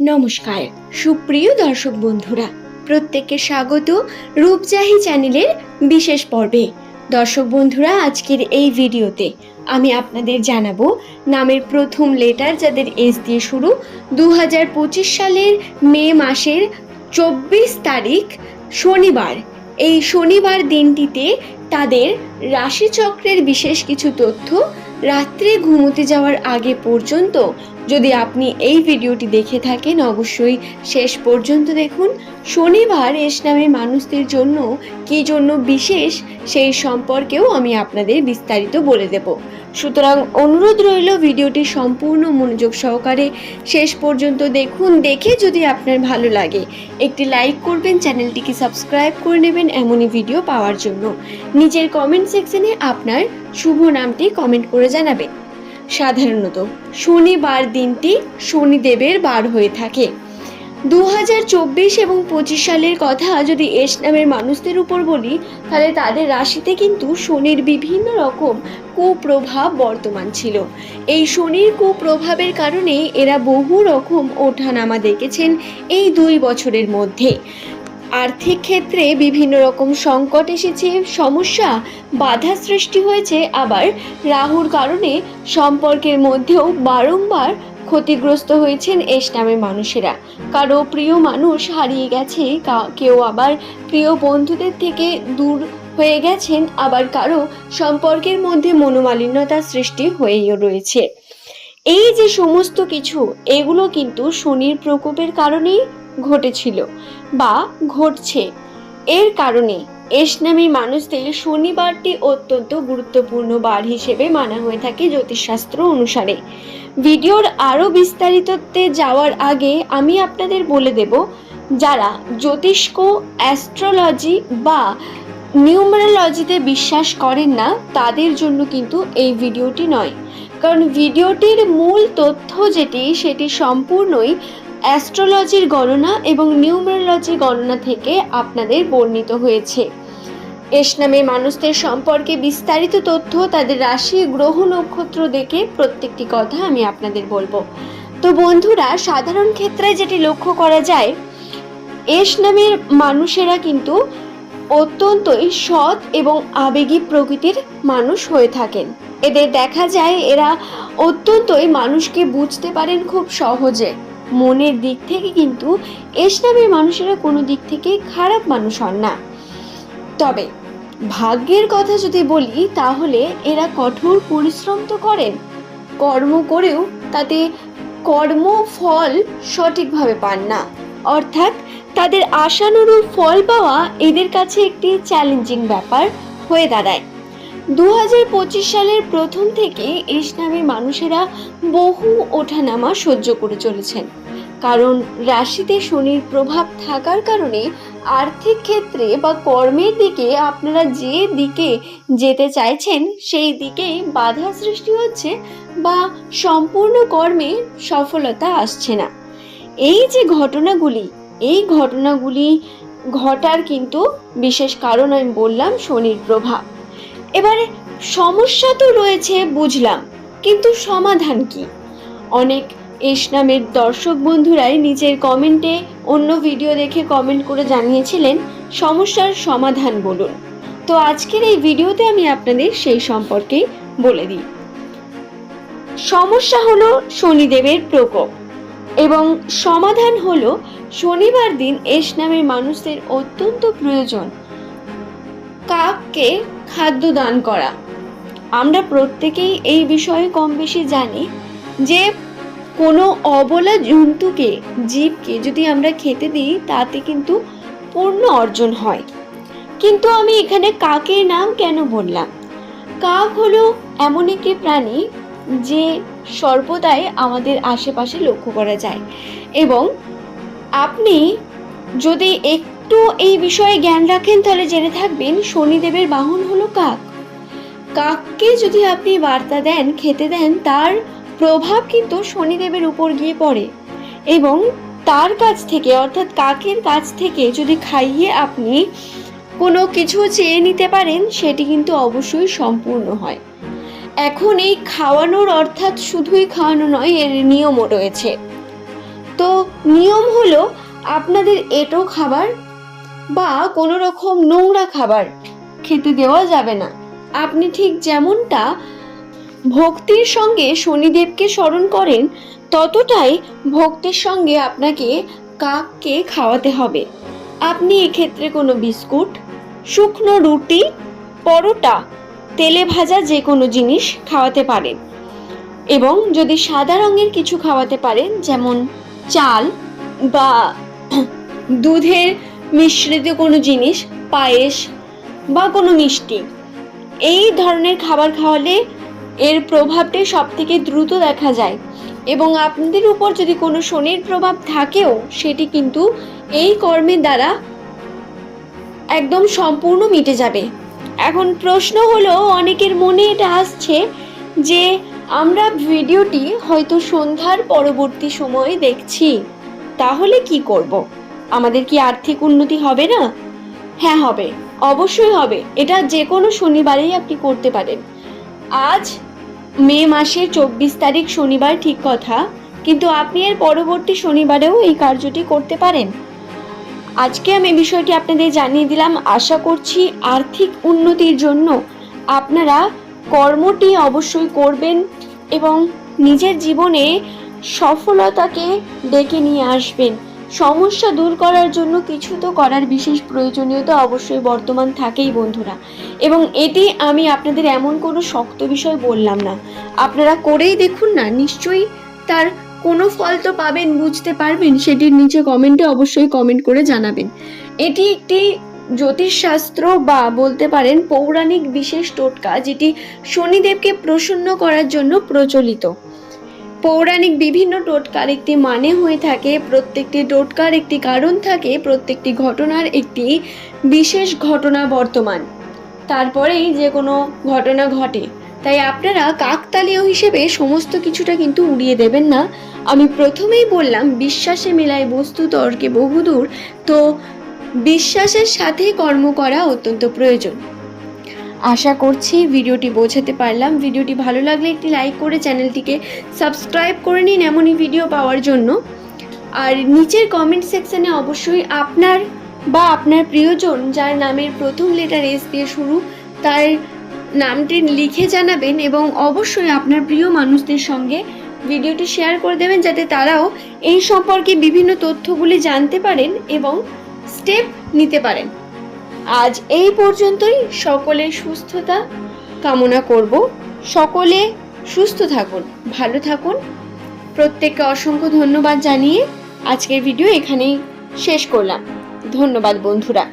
নমস্কার, সুপ্রিয় দর্শক বন্ধুরা, প্রত্যেককে স্বাগত রূপজাহি চ্যানেলের বিশেষ পর্বে। দর্শক বন্ধুরা, আজকের এই ভিডিওতে আমি আপনাদের জানাব নামের প্রথম লেটার যাদের এস দিয়ে শুরু দু হাজার পঁচিশ সালের মে মাসের চব্বিশ তারিখ, শনিবার। এই শনিবার দিনটিতে তাদের রাশিচক্রের বিশেষ কিছু তথ্য রাত্রে ঘুমোতে যাওয়ার আগে পর্যন্ত যদি আপনি এই ভিডিওটি দেখে থাকেন, অবশ্যই শেষ পর্যন্ত দেখুন। শনিবার এস নামে মানুষদের জন্য কী জন্য বিশেষ, সেই সম্পর্কেও আমি আপনাদের বিস্তারিত বলে দেব। সুতরাং অনুরোধ রইল ভিডিওটি সম্পূর্ণ মনোযোগ সহকারে শেষ পর্যন্ত দেখুন। দেখে যদি আপনার ভালো লাগে, একটি লাইক করবেন, চ্যানেলটিকে সাবস্ক্রাইব করে নেবেন এমনই ভিডিও পাওয়ার জন্য। নিজের কমেন্ট সেকশনে আপনার শুভ নামটি কমেন্ট করে জানাবেন। সাধারণত শনিবার দিনটি শনিদেবের বার হয়ে থাকে। দু হাজার চব্বিশ এবং পঁচিশ সালের কথা যদি এস নামের মানুষদের উপর বলি, তাহলে তাদের রাশিতে কিন্তু শনির বিভিন্ন রকম কুপ্রভাব বর্তমান ছিল। এই শনির কুপ্রভাবের কারণে এরা বহু রকম ওঠানামা দেখেছেন এই দুই বছরের মধ্যে। আর্থিক ক্ষেত্রে বিভিন্ন রকম সংকট এসেছে, সমস্যা, বাধা সৃষ্টি হয়েছে। আবার রাহুর কারণে সম্পর্কের মধ্যেও বারংবার ক্ষতিগ্রস্ত হয়েছেন এস নামের মানুষেরা। কারও প্রিয় মানুষ হারিয়ে গেছে কেউ আবার প্রিয় বন্ধুদের থেকে দূর হয়ে গেছেন, আবার কারও সম্পর্কের মধ্যে মনোমালিন্যতা সৃষ্টি হয়েও রয়েছে। এই যে সমস্ত কিছু, এগুলো কিন্তু শনির প্রকোপের কারণেই ঘটেছিল বা ঘটছে। এর কারণে এস নামী মানুষদের শনিবারটি অত্যন্ত গুরুত্বপূর্ণ বার হিসেবে মানা হয়ে থাকে জ্যোতিষশাস্ত্র অনুসারে। ভিডিওর আরও বিস্তারিততে যাওয়ার আগে আমি আপনাদের বলে দেব, যারা জ্যোতিষ্ক, অ্যাস্ট্রোলজি বা নিউমারোলজিতে বিশ্বাস করেন না, তাদের জন্য কিন্তু এই ভিডিওটি নয়। কারণ ভিডিওটির মূল তথ্য যেটি, সেটি সম্পূর্ণই অ্যাস্ট্রোলজির গণনা এবং নিউমারোলজি গণনা থেকে আপনাদের বর্ণিত হয়েছে। এস নামে মানুষদের সম্পর্কে বিস্তারিত তথ্য তাদের রাশি, গ্রহ নক্ষত্র দেখে প্রত্যেকটি কথা আমি আপনাদের বলব। তো বন্ধুরা, সাধারণ ক্ষেত্রে যেটি লক্ষ্য করা যায়, এস নামের মানুষেরা কিন্তু অত্যন্তই সৎ এবং আবেগী প্রকৃতির মানুষ হয়ে থাকেন। এদের দেখা যায়, এরা অত্যন্তই মানুষকে বুঝতে পারেন খুব সহজে। মনের দিক থেকে কিন্তু এস নামের মানুষেরা কোনো দিক থেকে খারাপ মানুষ হন না। তবে ভাগ্যের কথা যদি বলি, তাহলে এরা কঠোর পরিশ্রম তো করেন। কর্ম করেও তাতে কর্মফল সঠিকভাবে পান না। অর্থাৎ তাদের আশানুরূপ ফল পাওয়া এদের কাছে একটি চ্যালেঞ্জিং ব্যাপার হয়ে দাঁড়ায়। দু হাজার পঁচিশ সালের প্রথম থেকে এস নামের মানুষেরা বহু ওঠানামা সহ্য করে চলেছেন। কারণ রাশিতে শনির প্রভাব থাকার কারণে আর্থিক ক্ষেত্রে বা কর্মের দিকে আপনারা যে দিকে যেতে চাইছেন, সেই দিকেই বাধা সৃষ্টি হচ্ছে বা সম্পূর্ণ কর্মে সফলতা আসছে না। এই যে ঘটনাগুলি, এই ঘটনাগুলি ঘটার কিন্তু বিশেষ কারণ আমি বললাম শনির প্রভাব। এবারে সমস্যা তো রয়েছে, বুঝলাম। কিন্তু সমাধান কি? অনেক এস নামের দর্শক বন্ধুরাই নিজের কমেন্টে অন্য ভিডিও দেখে কমেন্ট করে জানিয়েছিলেন, সমস্যার সমাধান বলুন। তো আজকের এই ভিডিওতে আমি আপনাদের সেই সম্পর্কেই বলে দিই। সমস্যা হলো শনিদেবের প্রকোপ এবং সমাধান হলো শনিবার দিন এস নামের মানুষদের অত্যন্ত প্রয়োজন কাককে খাদ্য দান করা। আমরা প্রত্যেকেই এই বিষয়ে কম বেশি জানি যে কোনো অবলা জন্তুকে, জীবকে যদি আমরা খেতে দিই, তাতে কিন্তু পূর্ণ অর্জন হয়। কিন্তু আমি এখানে কাকের নাম কেন বললাম? কাক হলো এমন একটি প্রাণী যে সর্বদাই আমাদের আশেপাশে লক্ষ্য করা যায়। এবং আপনি যদি একটু এই বিষয়ে জ্ঞান রাখেন, তাহলে জেনে থাকবেন শনিদেবের বাহন হলো কাক। কাককে যদি আপনি বার্তা দেন, খেতে দেন, তার প্রভাব কিন্তু শনিদেবের উপর গিয়ে পড়ে। এবং তার কাছ থেকে, অর্থাৎ কাকের কাছ থেকে যদি খাইয়ে আপনি কোনো কিছু চেয়ে নিতে পারেন, সেটি কিন্তু অবশ্যই সম্পূর্ণ হয়। এখন এই খাওয়ানোর অর্থাৎ শুধুই খাওয়ানো নয়, এর নিয়মও রয়েছে। তো নিয়ম হলো, আপনাদের এটো খাবার বা কোনো রকম নোংরা খাবার খেতে দেওয়া যাবে না। আপনি ঠিক যেমনটা ভক্তির সঙ্গে শনিদেবকে স্মরণ করেন, ততটাই ভক্তির সঙ্গে আপনাকে কাককে খাওয়াতে হবে। আপনি এক্ষেত্রে কোনো বিস্কুট, শুকনো রুটি, পরোটা, তেলে ভাজা যে কোনো জিনিস খাওয়াতে পারেন। এবং যদি সাদা রঙের কিছু খাওয়াতে পারেন, যেমন চাল বা দুধের মিশ্রিত কোনো জিনিস, পায়েস বা কোনো মিষ্টি। এই ধরনের খাবার খাওয়ালে এর প্রভাবটাই সব থেকে দ্রুত দেখা যায় এবং আপনাদের উপর যদি কোনো শনির প্রভাব থাকেও, সেটি কিন্তু এই কর্মের দ্বারা একদম সম্পূর্ণ মিটে যাবে। এখন প্রশ্ন হলো, অনেকের মনে এটা আসছে যে আমরা ভিডিওটি হয়তো সন্ধ্যার পরবর্তী সময়ে দেখছি, তাহলে কি করব? আমাদের কি আর্থিক উন্নতি হবে না? হ্যাঁ হবে। অবশ্যই হবে। এটা যে কোনো শনিবারেই আপনি করতে পারেন। আজ মে মাসের চব্বিশ তারিখ শনিবার, ঠিক কথা। কিন্তু আপনি এর পরবর্তী শনিবারেও এই কার্যটি করতে পারেন। আজকে আমি বিষয়টি আপনাদের জানিয়ে দিলাম। আশা করছি আর্থিক উন্নতির জন্য আপনারা কর্মটি অবশ্যই করবেন এবং নিজের জীবনে সফলতাকে ডেকে নিয়ে আসবেন। সমস্যা দূর করার জন্য কিছু তো করার বিশেষ প্রয়োজনীয়তা অবশ্যই বর্তমান থাকেই বন্ধুরা। এবং এটি আমি আপনাদের এমন কোনো শক্ত বিষয় বললাম না। আপনারা করেই দেখুন না, নিশ্চয়ই তার কোনো ফল তো পাবেন, বুঝতে পারবেন, সেটির নিচে কমেন্টে অবশ্যই কমেন্ট করে জানাবেন। এটি একটি জ্যোতিষশাস্ত্র বা বলতে পারেন পৌরাণিক বিশেষ টোটকা, যেটি শনিদেবকে প্রসন্ন করার জন্য প্রচলিত। পৌরাণিক বিভিন্ন টোটকার একটি মানে হয়ে থাকে, প্রত্যেকটি টোটকার একটি কারণ থাকে, প্রত্যেকটি ঘটনার একটি বিশেষ ঘটনা বর্তমান। তারপরেই যে কোনো ঘটনা ঘটে, তাই আপনারা কাকতালীয় হিসেবে সমস্ত কিছুটা কিন্তু উড়িয়ে দেবেন না। আমি প্রথমেই বললাম, বিশ্বাসে মেলায় বস্তু তর্কে বহুদূর, তো বিশ্বাসের সাথে কর্ম করা অত্যন্ত প্রয়োজন। আশা করছি ভিডিওটি বোঝাতে পারলাম। ভিডিওটি ভালো লাগলে একটি লাইক করে চ্যানেলটিকে সাবস্ক্রাইব করে নিন এমনই ভিডিও পাওয়ার জন্য। আর নিচের কমেন্ট সেকশানে অবশ্যই আপনার বা আপনার প্রিয়জন যার নামের প্রথম লেটার এস দিয়ে শুরু, তার নামটি লিখে জানাবেন এবং অবশ্যই আপনার প্রিয় মানুষদের সঙ্গে ভিডিওটি শেয়ার করে দেবেন যাতে তারাও এই সম্পর্কে বিভিন্ন তথ্যগুলি জানতে পারেন এবং স্টেপ নিতে পারেন। আজ এই পর্যন্তই। সকলের সুস্থতা কামনা করব। সকলে সুস্থ থাকুন, ভালো থাকুন। প্রত্যেককে অসংখ্য ধন্যবাদ জানিয়ে আজকের ভিডিও এখানেই শেষ করলাম। ধন্যবাদ বন্ধুরা।